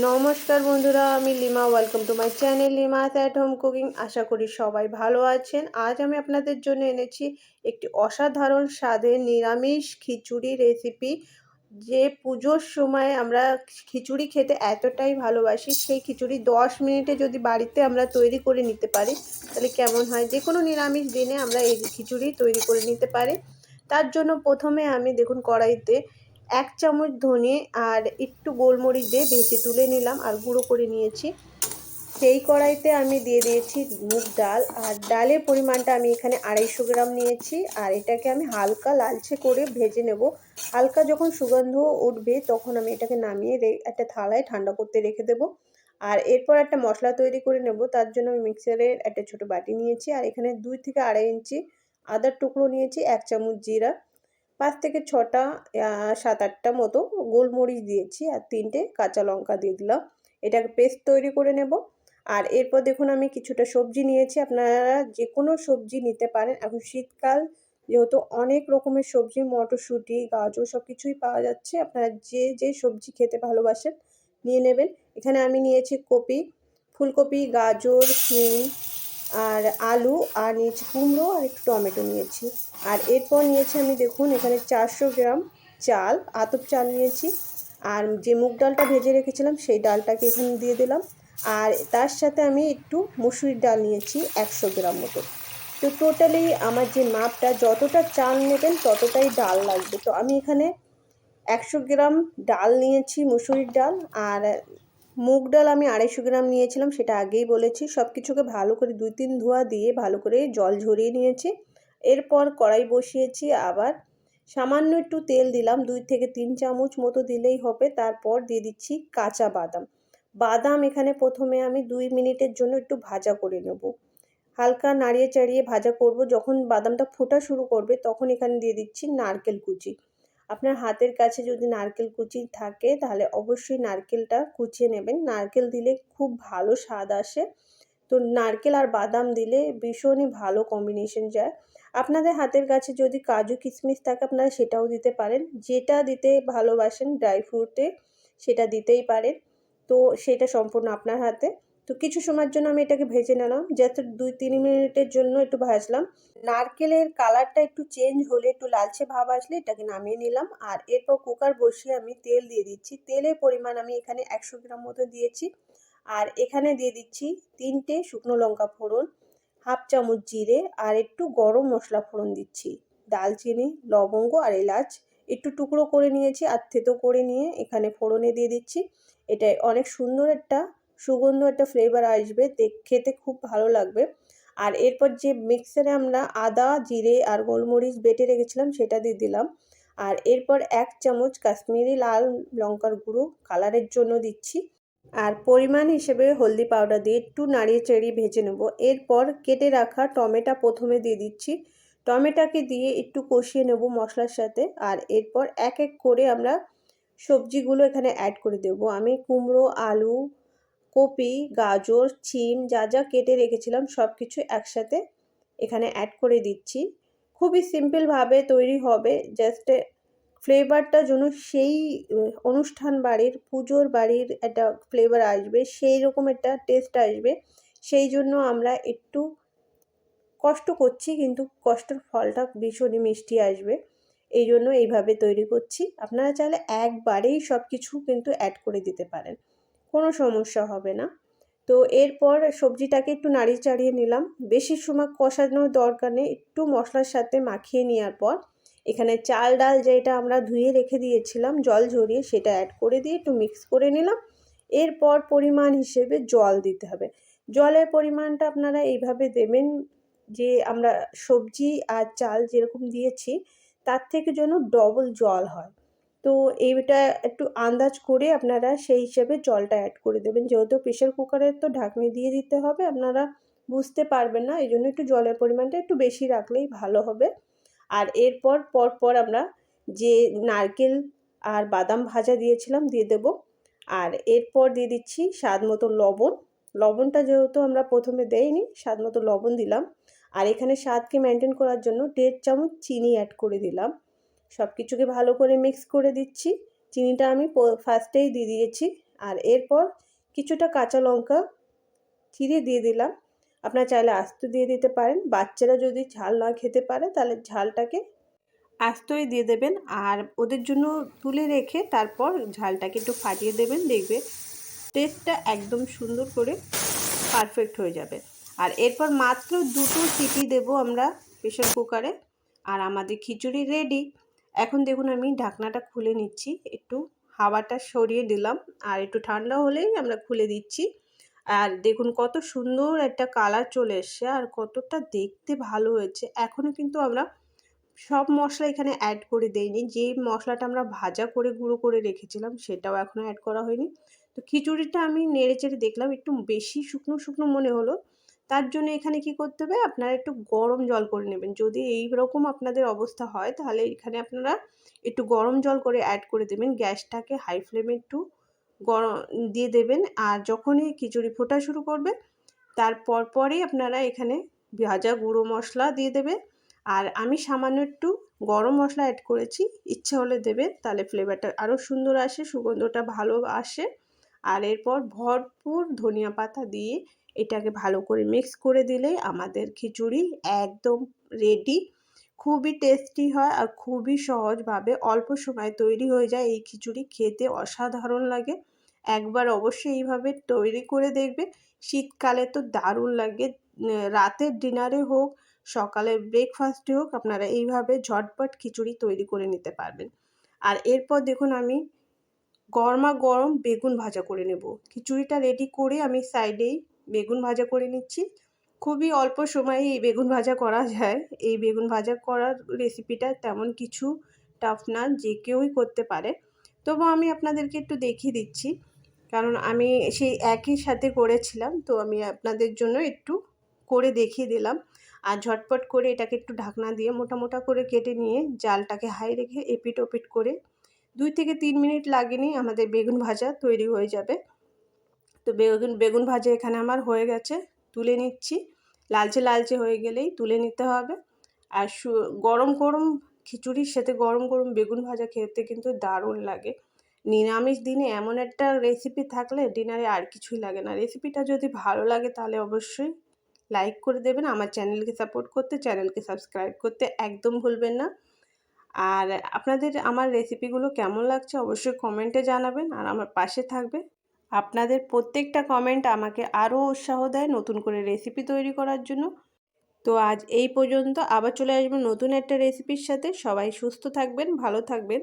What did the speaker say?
নমস্কার বন্ধুরা, আমি Lima. Welcome to my channel Lima's at home cooking আশা করি সবাই ভালো আছেন। আজ আমি আপনাদের জন্য এনেছি একটি অসাধারণ স্বাদের নিরামিষ খিচুড়ি রেসিপি যে পুজোর সময় আমরা খিচুড়ি খেতে এতটাই ভালোবাসি, সেই খিচুড়ি দশ মিনিটে যদি বাড়িতে আমরা তৈরি করে নিতে পারি, তাহলে কেমন হয়? যে কোনো নিরামিষ দিনে আমরা এই খিচুড়ি তৈরি করে নিতে পারি। তার জন্য প্রথমে আমি দেখুন কড়াইতে এক চামচ ধনে আর একটু গোলমরিচ দিয়ে ভেজে তুলে নিলাম আর গুঁড়ো করে নিয়েছি। সেই কড়াইতে আমি দিয়ে দিয়েছি মুগ ডাল আর ডালের পরিমাণটা আমি এখানে আড়াইশো গ্রাম নিয়েছি আর এটাকে আমি হালকা লালচে করে ভেজে নেব। হালকা যখন সুগন্ধ উঠবে তখন আমি এটাকে নামিয়ে একটা থালায় ঠান্ডা করতে রেখে দেবো। আর এরপর একটা মশলা তৈরি করে নেব, তার জন্য আমি মিক্সারের একটা ছোট বাটি নিয়েছি আর এখানে দুই থেকে আড়াই ইঞ্চি আদার টুকরো নিয়েছি, এক চামচ জিরা। পাঁচ থেকে ছটা সাত আটটা মতো গোলমরিচ দিয়েছি আর তিনটে কাঁচা লঙ্কা দিয়ে দিলাম। এটাকে পেস্ট তৈরি করে নেব। আর এরপর দেখুন আমি কিছুটা সবজি নিয়েছি। আপনারা যে কোনো সবজি নিতে পারেন। এখন শীতকাল, যেহেতু অনেক রকমের সবজি, মটরশুঁটি, গাজর সব কিছুই পাওয়া যাচ্ছে। আপনারা যে যে সবজি খেতে ভালোবাসেন নিয়ে নেবেন। এখানে আমি নিয়েছি কপি, ফুলকপি, গাজর শিম আর আলু আর নিয়েছি কুমড়ো আর একটু টমেটো নিয়েছি। আর এরপর নিয়েছি আমি দেখুন, এখানে চারশো গ্রাম চাল, আতপ চাল নিয়েছি। আর যে মুগ ডালটা ভেজে রেখেছিলাম, সেই ডালটাকে এখানে দিয়ে দিলাম। আর তার সাথে আমি একটু মুসুরির ডাল নিয়েছি একশো গ্রাম মতো। তো টোটালি আমার যে মাপটা, যতটা চাল নেবেন ততটাই ডাল লাগবে। তো আমি এখানে একশো গ্রাম ডাল নিয়েছি, মুসুরির ডাল। আর মুগ ডাল আমি আড়াইশো গ্রাম নিয়েছিলাম, সেটা আগেই বলেছি। সব কিছুকে ভালো করে দুই তিন ধোয়া দিয়ে ভালো করে জল ঝরিয়ে নিয়েছি। এরপর কড়াই বসিয়েছি আবার। সামান্য একটু তেল দিলাম, দুই থেকে তিন চামচ মতো দিলেই হবে। তারপর দিয়ে দিচ্ছি কাঁচা বাদাম। বাদাম এখানে প্রথমে আমি দুই মিনিটের জন্য একটু ভাজা করে নেব। হালকা নাড়িয়ে চাড়িয়ে ভাজা করব। যখন বাদামটা ফোটা শুরু করবে, তখন এখানে দিয়ে দিচ্ছি নারকেল কুচি। আপনার হাতের কাছে যদি নারকেল কুচি থাকে, তাহলে অবশ্যই নারকেলটা কুচিয়ে নেবেন। নারকেল দিলে খুব ভালো স্বাদ আসে। তো নারকেল আর বাদাম দিলে ভীষণই ভালো কম্বিনেশন যায়। আপনাদের হাতের কাছে যদি কাজু কিশমিশ থাকে, আপনারা সেটাও দিতে পারেন। যেটা দিতে ভালোবাসেন ড্রাই ফ্রুটে সেটা দিতেই পারেন। তো সেটা সম্পূর্ণ আপনার হাতে। তো কিছু সময়ের জন্য আমি এটাকে ভেজে নিলাম। যাতে দুই তিন মিনিটের জন্য একটু ভাজলাম। নারকেলের কালারটা একটু চেঞ্জ হলে, একটু লালচে ভাব আসলে এটাকে নামিয়ে নিলাম। আর এরপর কুকার বসিয়ে আমি তেল দিয়ে দিচ্ছি। তেলের পরিমাণ আমি এখানে একশো গ্রাম মতো দিয়েছি। আর এখানে দিয়ে দিচ্ছি তিনটে শুকনো লঙ্কা ফোড়ন, হাফ চামচ জিরে আর একটু গরম মশলা ফোড়ন দিচ্ছি। দালচিনি লবঙ্গ আর এলাচ একটু টুকরো করে নিয়েছি আর থেতো করে নিয়ে এখানে ফোড়নে দিয়ে দিচ্ছি। এটা অনেক সুন্দর একটা সুগন্ধ একটা ফ্লেভার আসবে খেতে খুব ভালো লাগবে। আর এরপর যে মিক্সারে আমরা আদা, জিরে আর গোলমরিচ বেটে রেখেছিলাম, সেটা দিয়ে দিলাম। আর এরপর এক চামচ কাশ্মীরি লাল লঙ্কার গুঁড়ো কালারের জন্য দিচ্ছি। আর পরিমাণ হিসেবে হলদি পাউডার দিয়ে একটু নাড়িয়ে চেড়িয়ে ভেজে নেব। এরপর কেটে রাখা টমেটো প্রথমে দিয়ে দিচ্ছি। টমেটোকে দিয়ে একটু কষিয়ে নেব মশলার সাথে। আর এরপর এক এক করে আমরা সবজিগুলো এখানে অ্যাড করে দেব। আমি কুমড়ো, আলু কপি, গাজর, চিম, যা যা কেটে রেখেছিলাম সব কিছু একসাথে এখানে অ্যাড করে দিচ্ছি। খুবই সিম্পলভাবে তৈরি হবে জাস্ট ফ্লেভারটা যেন সেই অনুষ্ঠান বাড়ির, পুজোর বাড়ির একটা ফ্লেভার আসবে, সেই রকম একটা টেস্ট আসবে। সেই জন্য আমরা একটু কষ্ট করছি, কিন্তু কষ্টের ফলটা ভীষণই মিষ্টি আসবে। এই জন্য এইভাবে তৈরি করছি। আপনারা চাইলে একবারেই সব কিছু কিন্তু অ্যাড করে দিতে পারেন। কোনো সমস্যা হবে না। তো এরপর সবজিটাকে একটু নাড়িয়ে চাড়িয়ে নিলাম। বেশি সময় কষানোর দরকার নেই, একটু মশলার সাথে মাখিয়ে নেওয়ার পর এখানে চাল ডাল যেটা আমরা ধুয়ে রেখে দিয়েছিলাম, জল ঝরিয়ে সেটা অ্যাড করে দিয়ে একটু মিক্স করে নিলাম। এরপর পরিমাণ হিসেবে জল দিতে হবে। জলের পরিমাণটা আপনারা এইভাবে দেবেন যে আমরা সবজি আর চাল যেরকম দিয়েছি, তার থেকে যেন ডবল জল হয়। তো এইটা একটু আন্দাজ করে আপনারা সেই হিসেবে জলটা অ্যাড করে দেবেন। যেহেতু প্রেশার কুকারের তো ঢাকনি দিয়ে দিতে হবে, আপনারা বুঝতে পারবেন না এই জন্য একটু জলের পরিমাণটা একটু বেশি রাখলেই ভালো হবে। আর এরপর পর পর আমরা যে নারকেল আর বাদাম ভাজা দিয়েছিলাম দিয়ে দেব। আর এরপর দিয়ে দিচ্ছি স্বাদ মতো লবণ। লবণটা যেহেতু আমরা প্রথমে দেইনি, স্বাদ মতো লবণ দিলাম। আর এখানে স্বাদকে মেনটেন করার জন্য দেড় চামচ চিনি অ্যাড করে দিলাম। সব কিছুকে ভালো করে মিক্স করে দিচ্ছি। চিনিটা আমি ফার্স্টেই দিয়ে দিয়েছি। আর এরপর কিছুটা কাঁচা লঙ্কা চিড়ে দিয়ে দিলাম। আপনার চাইলে আস্ত দিয়ে দিতে পারেন। বাচ্চারা যদি ঝাল না খেতে পারে, তাহলে ঝালটাকে আস্তই দিয়ে দেবেন। আর ওদের জন্য তুলে রেখে তারপর ঝালটাকে একটু ফাটিয়ে দেবেন। দেখবে টেস্টটা একদম সুন্দর করে পারফেক্ট হয়ে যাবে। আর এরপর মাত্র দুটো সিটি দেব আমরা প্রেশার কুকারে আর আমাদের খিচুড়ি রেডি এখন দেখুন আমি ঢাকনাটা খুলে নিচ্ছি। একটু হাওয়াটা সরিয়ে দিলাম আর একটু ঠান্ডা হলেই আমরা খুলে দিচ্ছি। আর দেখুন কত সুন্দর একটা কালার চলে এসছে আর কতটা দেখতে ভালো হয়েছে। এখনও কিন্তু আমরা সব মশলা এখানে অ্যাড করে দেইনি। যে মশলাটা আমরা ভাজা করে গুঁড়ো করে রেখেছিলাম সেটাও এখনও অ্যাড করা হয়নি। তো খিচুড়িটা আমি নেড়ে চেড়ে দেখলাম, একটু বেশি শুকনো শুকনো মনে হলো। তার জন্য এখানে কি করতে হবে? আপনারা একটু গরম জল করে নেবেন। যদি এই রকম আপনাদের অবস্থা হয়, তাহলে এখানে আপনারা একটু গরম জল করে অ্যাড করে দেবেন। গ্যাসটাকে হাই ফ্লেমে একটু গরম দিয়ে দেবেন। আর যখনই খিচুড়ি ফোটা শুরু করবে তারপর পরেই আপনারা এখানে ভাজা গুঁড়ো মশলা দিয়ে দেবে আর আমি সামান্য একটু গরম মশলা অ্যাড করেছি। ইচ্ছে হলে দেবে তাহলে ফ্লেভারটা আরও সুন্দর আসে, সুগন্ধটা ভালো আসে। আর এরপর ভরপুর ধনিয়া পাতা দিয়ে এটাকে ভালো করে মিক্স করে দিলেই আমাদের খিচুড়ি একদম রেডি খুবই টেস্টি হয় আর খুবই সহজভাবে অল্প সময় তৈরি হয়ে যায় এই খিচুড়ি। খেতে অসাধারণ লাগে। একবার অবশ্যই এইভাবে তৈরি করে দেখবে। শীতকালে তো দারুণ লাগে। রাতের ডিনারে হোক, সকালের ব্রেকফাস্টে হোক, আপনারা এইভাবে ঝটপট খিচুড়ি তৈরি করে নিতে পারবেন। আর এরপর দেখুন আমি গরমা গরম বেগুন ভাজা করে নেব। খিচুড়িটা রেডি করে আমি সাইডেই বেগুন ভাজা করে নিচ্ছি। খুবই অল্প সময়ে এই বেগুন ভাজা করা যায়। এই বেগুন ভাজা করার রেসিপিটা তেমন কিছু টাফ না, যে কেউই করতে পারে। তবু আমি আপনাদেরকে একটু দেখিয়ে দিচ্ছি। কারণ আমি সেই একই সাথে করেছিলাম, তো আমি আপনাদের জন্য একটু করে দেখিয়ে দিলাম। আর ঝটপট করে এটাকে একটু ঢাকনা দিয়ে মোটা মোটা করে কেটে নিয়ে জালটাকে হাই রেখে এপিট ওপিট করে দুই থেকে তিন মিনিট লাগেনি আমাদের বেগুন ভাজা তৈরি হয়ে যাবে। তো বেগুন বেগুন ভাজা এখানে আমার হয়ে গেছে, তুলে নিচ্ছি। লালচে লালচে হয়ে গেলেই তুলে নিতে হবে। আর গরম গরম খিচুড়ির সাথে গরম গরম বেগুন ভাজা খেতে কিন্তু দারুণ লাগে। নিরামিষ দিনে এমন একটা রেসিপি থাকলে ডিনারে আর কিছুই লাগে না। রেসিপিটা যদি ভালো লাগে তাহলে অবশ্যই লাইক করে দেবেন। আমার চ্যানেলকে সাপোর্ট করতে চ্যানেলকে সাবস্ক্রাইব করতে একদম ভুলবেন না। আর আপনাদের আমার রেসিপিগুলো কেমন লাগছে অবশ্যই কমেন্টে জানাবেন। আর আমার পাশে থাকবে আপনাদের প্রত্যেকটা কমেন্ট আমাকে আরও উৎসাহ দেয় নতুন করে রেসিপি তৈরি করার জন্য। তো আজ এই পর্যন্ত আবার চলে আসব নতুন একটা রেসিপির সাথে। সবাই সুস্থ থাকবেন, ভালো থাকবেন।